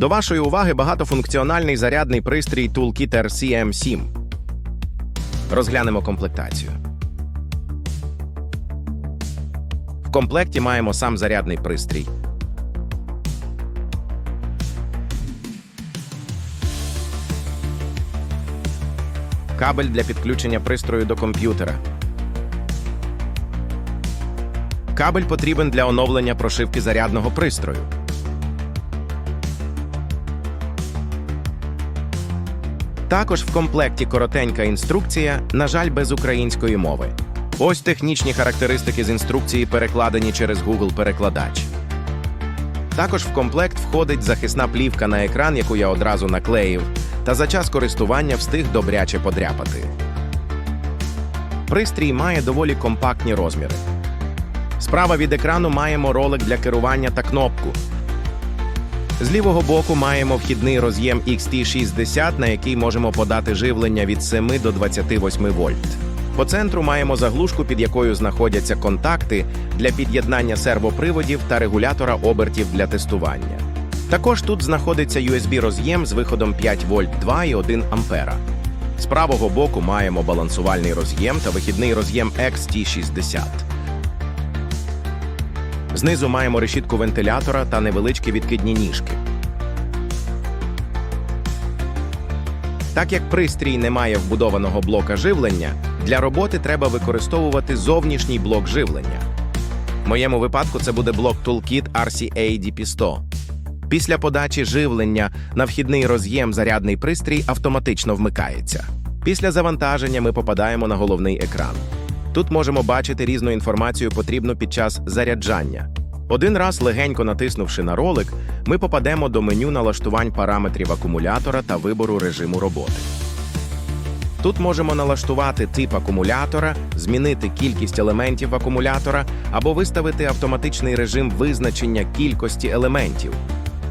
До вашої уваги багатофункціональний зарядний пристрій Toolkit RCM7. Розглянемо комплектацію. В комплекті маємо сам зарядний пристрій. Кабель для підключення пристрою до комп'ютера. Кабель потрібен для оновлення прошивки зарядного пристрою. Також в комплекті коротенька інструкція, на жаль, без української мови. Ось технічні характеристики з інструкції перекладені через Google перекладач. Також в комплект входить захисна плівка на екран, яку я одразу наклеїв, та за час користування встиг добряче подряпати. Пристрій має доволі компактні розміри. Справа від екрану маємо ролик для керування та кнопку. З лівого боку маємо вхідний роз'єм XT60, на який можемо подати живлення від 7 до 28 вольт. По центру маємо заглушку, під якою знаходяться контакти для під'єднання сервоприводів та регулятора обертів для тестування. Також тут знаходиться USB-роз'єм з виходом 5 вольт 2 і 1 ампера. З правого боку маємо балансувальний роз'єм та вихідний роз'єм XT60. Знизу маємо решітку вентилятора та невеличкі відкидні ніжки. Так як пристрій не має вбудованого блока живлення, для роботи треба використовувати зовнішній блок живлення. В моєму випадку це буде блок Toolkit RCA DP100. Після подачі живлення на вхідний роз'єм зарядний пристрій автоматично вмикається. Після завантаження ми попадаємо на головний екран. Тут можемо бачити різну інформацію, потрібну під час заряджання. Один раз легенько натиснувши на ролик, ми попадемо до меню налаштувань параметрів акумулятора та вибору режиму роботи. Тут можемо налаштувати тип акумулятора, змінити кількість елементів акумулятора або виставити автоматичний режим визначення кількості елементів.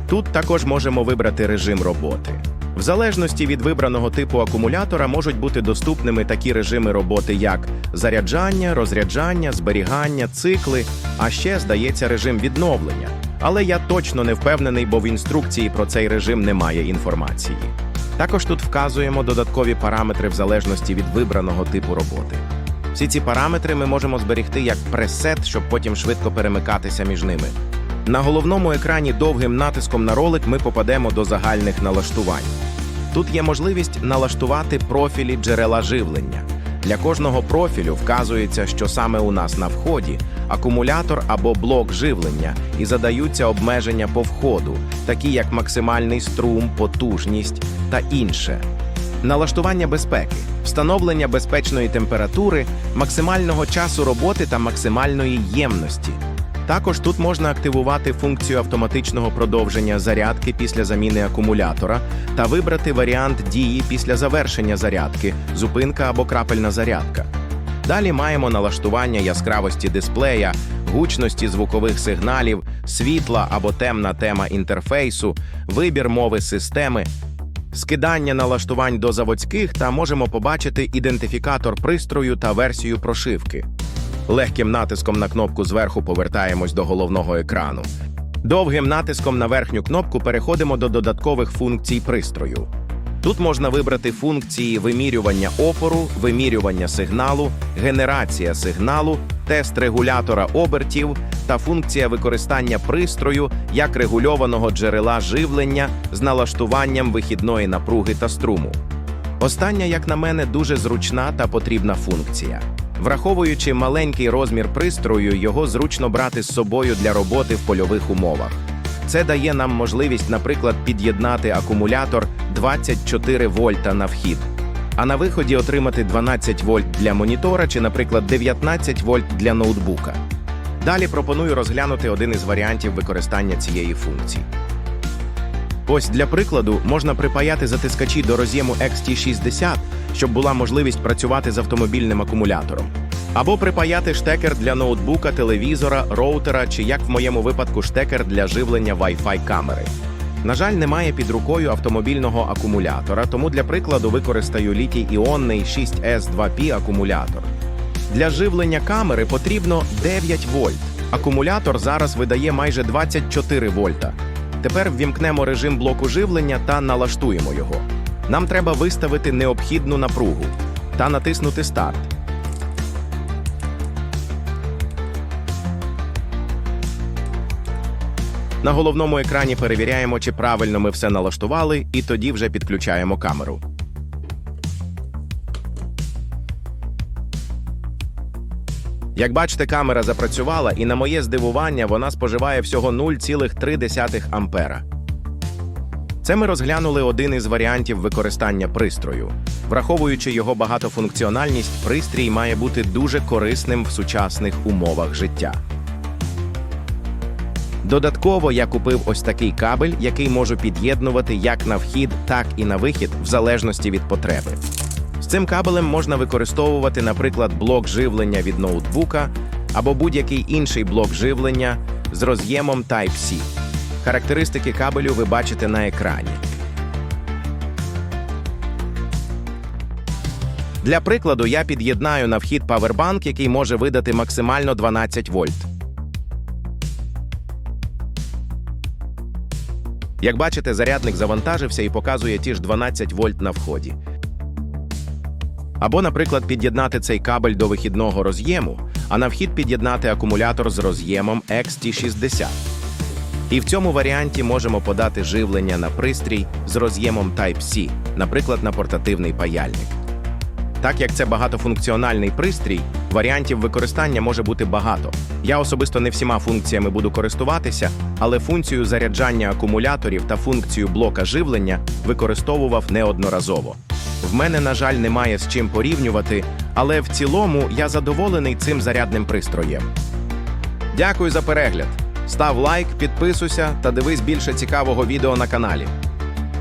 Тут також можемо вибрати режим роботи. В залежності від вибраного типу акумулятора можуть бути доступними такі режими роботи, як заряджання, розряджання, зберігання, цикли, а ще здається режим відновлення. Але я точно не впевнений, бо в інструкції про цей режим немає інформації. Також тут вказуємо додаткові параметри в залежності від вибраного типу роботи. Всі ці параметри ми можемо зберегти як пресет, щоб потім швидко перемикатися між ними. На головному екрані довгим натиском на ролик ми попадемо до загальних налаштувань. Тут є можливість налаштувати профілі джерела живлення. Для кожного профілю вказується, що саме у нас на вході акумулятор або блок живлення, і задаються обмеження по входу, такі як максимальний струм, потужність та інше. Налаштування безпеки, встановлення безпечної температури, максимального часу роботи та максимальної ємності. Також тут можна активувати функцію автоматичного продовження зарядки після заміни акумулятора та вибрати варіант дії після завершення зарядки, зупинка або крапельна зарядка. Далі маємо налаштування яскравості дисплея, гучності звукових сигналів, світла або темна тема інтерфейсу, вибір мови системи, скидання налаштувань до заводських та можемо побачити ідентифікатор пристрою та версію прошивки. Легким натиском на кнопку зверху повертаємось до головного екрану. Довгим натиском на верхню кнопку переходимо до додаткових функцій пристрою. Тут можна вибрати функції вимірювання опору, вимірювання сигналу, генерація сигналу, тест регулятора обертів та функція використання пристрою як регульованого джерела живлення з налаштуванням вихідної напруги та струму. Остання, як на мене, дуже зручна та потрібна функція. Враховуючи маленький розмір пристрою, його зручно брати з собою для роботи в польових умовах. Це дає нам можливість, наприклад, під'єднати акумулятор 24 вольта на вхід, а на виході отримати 12 вольт для монітора чи, наприклад, 19 вольт для ноутбука. Далі пропоную розглянути один із варіантів використання цієї функції. Ось для прикладу можна припаяти затискачі до роз'єму XT60, щоб була можливість працювати з автомобільним акумулятором. Або припаяти штекер для ноутбука, телевізора, роутера чи, як в моєму випадку, штекер для живлення Wi-Fi камери. На жаль, немає під рукою автомобільного акумулятора, тому для прикладу використаю літій іонний 6S2P акумулятор. Для живлення камери потрібно 9 вольт. Акумулятор зараз видає майже 24 вольта. Тепер ввімкнемо режим блоку живлення та налаштуємо його. Нам треба виставити необхідну напругу та натиснути старт. На головному екрані перевіряємо, чи правильно ми все налаштували, і тоді вже підключаємо камеру. Як бачите, камера запрацювала, і на моє здивування вона споживає всього 0,3 ампера. Це ми розглянули один із варіантів використання пристрою. Враховуючи його багатофункціональність, пристрій має бути дуже корисним в сучасних умовах життя. Додатково я купив ось такий кабель, який можу під'єднувати як на вхід, так і на вихід, в залежності від потреби. З цим кабелем можна використовувати, наприклад, блок живлення від ноутбука або будь-який інший блок живлення з роз'ємом Type-C. Характеристики кабелю ви бачите на екрані. Для прикладу, я під'єднаю на вхід павербанк, який може видати максимально 12 вольт. Як бачите, зарядник завантажився і показує ті ж 12 вольт на вході. Або, наприклад, під'єднати цей кабель до вихідного роз'єму, а на вхід під'єднати акумулятор з роз'ємом XT60. І в цьому варіанті можемо подати живлення на пристрій з роз'ємом Type-C, наприклад, на портативний паяльник. Так як це багатофункціональний пристрій, варіантів використання може бути багато. Я особисто не всіма функціями буду користуватися, але функцію заряджання акумуляторів та функцію блока живлення використовував неодноразово. В мене, на жаль, немає з чим порівнювати, але в цілому я задоволений цим зарядним пристроєм. Дякую за перегляд. Став лайк, підписуйся та дивись більше цікавого відео на каналі.